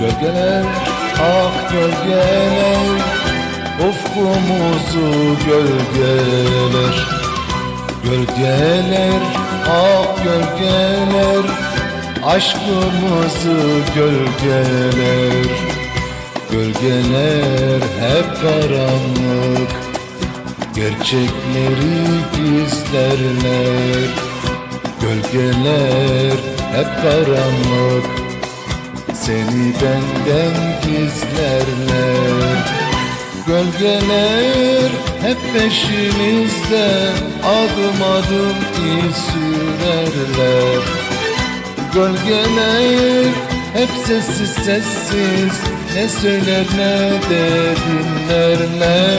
Gölgeler, ak gölgeler Ufkumuzu gölgeler. Gölgeler, ak gölgeler Aşkımızı gölgeler. Gölgeler hep karanlık Gerçekleri gizlerler. Gölgeler hep karanlık Seni benden gizlerler Gölgeler hep peşimizde Adım adım iz sürerler. Gölgeler hep sessiz sessiz Ne söyler ne de dinlerler.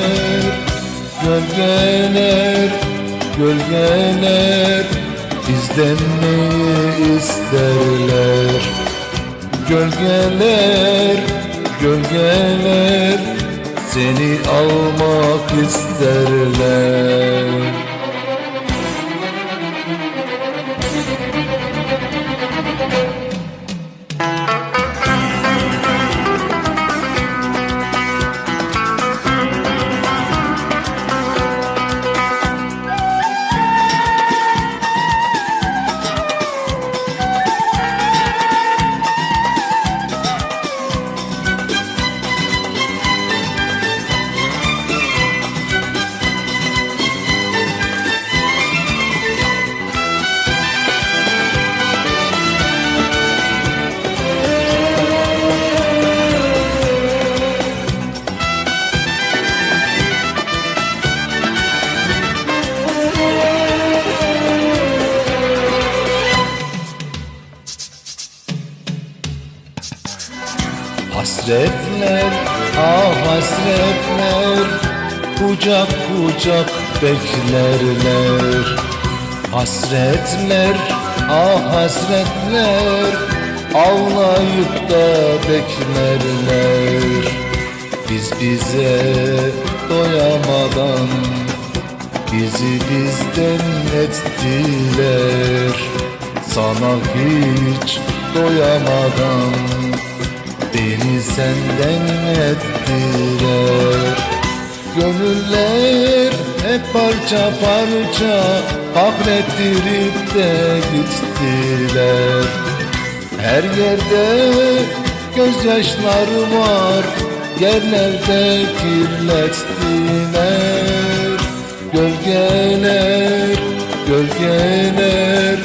Gölgeler, gölgeler Bizden neyi isterler Gölgeler, gölgeler Seni almak isterler Hasretler, ah hasretler Kucak kucak beklerler. Hasretler, ah hasretler Ağlayıp da beklerler. Biz bize doyamadan Bizi bizden ettiler Sana hiç doyamadan Beni senden ettiler. Gönüller hep parça parça Hakrettirip de gittiler. Her yerde gözyaşları var Yerlerde kirlettiler. Gölgeler, gölgeler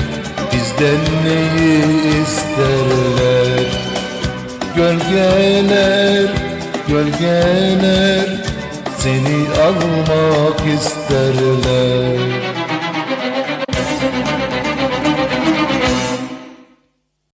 Bizden neyi Gölgeler, gölgeler Seni almak isterler